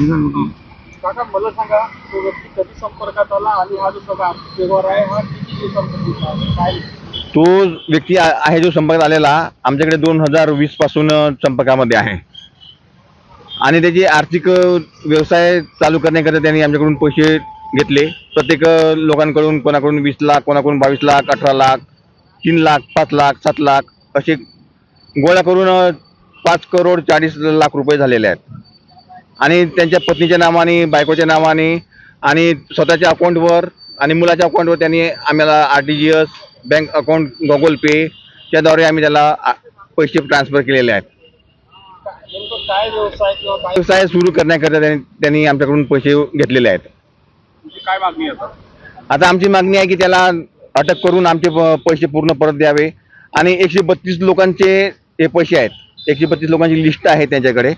काका मला सांगा तो व्यक्ती कधी संपर्कात आला आणि हा जो सगळा व्यवहार आहे हा किती दिवसांपूर्वीचा आहे? काय? तो व्यक्ती आ- आहे जो संपर्कात आलेला आमच्याकडे दोन हजार वीसपासून संपर्कामध्ये आहे. आणि त्याची आर्थिक अ, व्यवसाय चालू करण्याकरिता त्यांनी आमच्याकडून पैसे घेतले. प्रत्येक अ, लोकांकडून कोणाकडून वीस लाख कोणाकडून बावीस लाख अठरा लाख तीन लाख पाच लाख सात लाख असे गोळा करून अ, पाच करोड चाळीस लाख रुपये झालेले आहेत. आणि त्यांच्या पत्नीच्या नावाने बायकोच्या नावाने आणि स्वतःच्या अकाउंटवर आणि मुलाच्या अकाउंटवर त्यांनी आम्हाला R T G S bank account Google pay त्याद्वारे आम्ही त्याला पैसे ट्रान्सफर केलेले आहेत. काय व्यवसाय व्यवसाय सुरू करण्याकरिता त्यांनी आमच्याकडून पैसे घेतलेले आहेत. काय मागणी आता आता आमची मागणी आहे की त्याला अटक करून आमचे पैसे पूर्ण परत द्यावे. आणि एकशे बत्तीस लोकांचे हे पैसे आहेत. एकशे बत्तीस लोकांची लिस्ट आहे त्यांच्याकडे.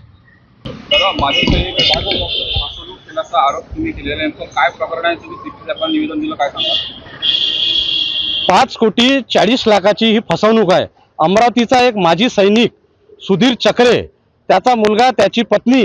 पाच कोटी चाळीस लाखाची ही फसवणूक आहे. अमरावतीचा एक माजी सैनिक सुधीर चक्रे त्याचा मुलगा त्याची पत्नी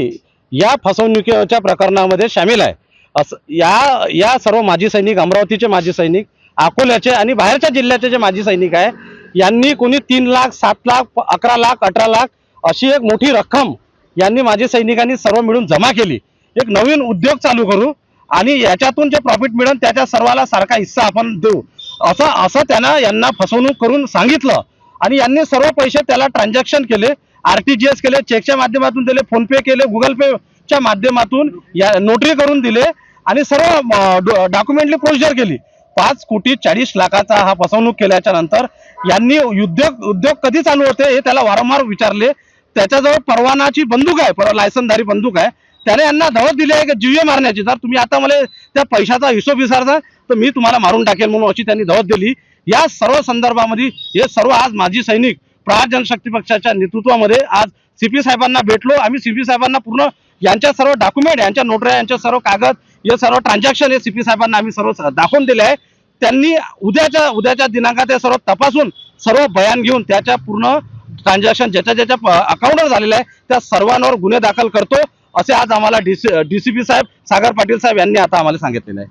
या फसवणुकीच्या प्रकरणामध्ये सामील आहे. असं या या सर्व माजी सैनिक अमरावतीचे माजी सैनिक अकोल्याचे आणि बाहेरच्या जिल्ह्याचे जे माजी सैनिक आहे यांनी कोणी तीन लाख सात लाख अकरा लाख अठरा लाख अशी एक मोठी रक्कम यांनी माझ्या सैनिकांनी सर्व मिळून जमा केली. एक नवीन उद्योग चालू करू आणि याच्यातून जे प्रॉफिट मिळेल त्याच्या सर्वाला सारखा हिस्सा आपण देऊ. असं असं त्यांना यांना फसवणूक करून सांगितलं. आणि यांनी सर्व पैसे त्याला ट्रान्झॅक्शन केले. आरटीजीएस केले चेकच्या माध्यमातून दिले फोन पे केले गुगल पेच्या माध्यमातून या नोटरी करून दिले. आणि सर्व डॉक्युमेंटली प्रोसिजर केली. पाच कोटी चाळीस लाखाचा हा फसवणूक केल्याच्यानंतर यांनी उद्योग उद्योग कधी चालू होते हे त्याला वारंवार विचारले. त्याच्याजवळ परवानाची बंदूक आहे पर लायसनधारी बंदूक आहे. त्याने यांना धवत दिली आहे की जीवे मारण्याची. जर तुम्ही आता मला त्या पैशाचा हिशोब विचारता तर मी तुम्हाला मारून टाकेल म्हणून अशी त्यांनी धवत दिली. या सर्व संदर्भामध्ये हे सर्व आज माजी सैनिक प्रहार जनशक्ती पक्षाच्या नेतृत्वामध्ये आज सीपी साहेबांना भेटलो. आम्ही सीपी साहेबांना पूर्ण यांच्या सर्व डॉक्युमेंट यांच्या नोटऱ्या यांच्या सर्व कागद हे सर्व ट्रान्झॅक्शन हे सीपी साहेबांना आम्ही सर्व दाखवून दिले आहे. त्यांनी उद्याच्या उद्याच्या दिनांकात हे सर्व तपासून सर्व बयान घेऊन त्याच्या पूर्ण ट्रान्झॅक्शन ज्याच्या ज्याच्या अकाउंटवर झालेलं आहे त्या सर्वांवर गुन्हे दाखल करतो असे आज आम्हाला डीसी पी साहेब सागर पाटील साहेब यांनी आता आम्हाला सांगितलेलं आहे.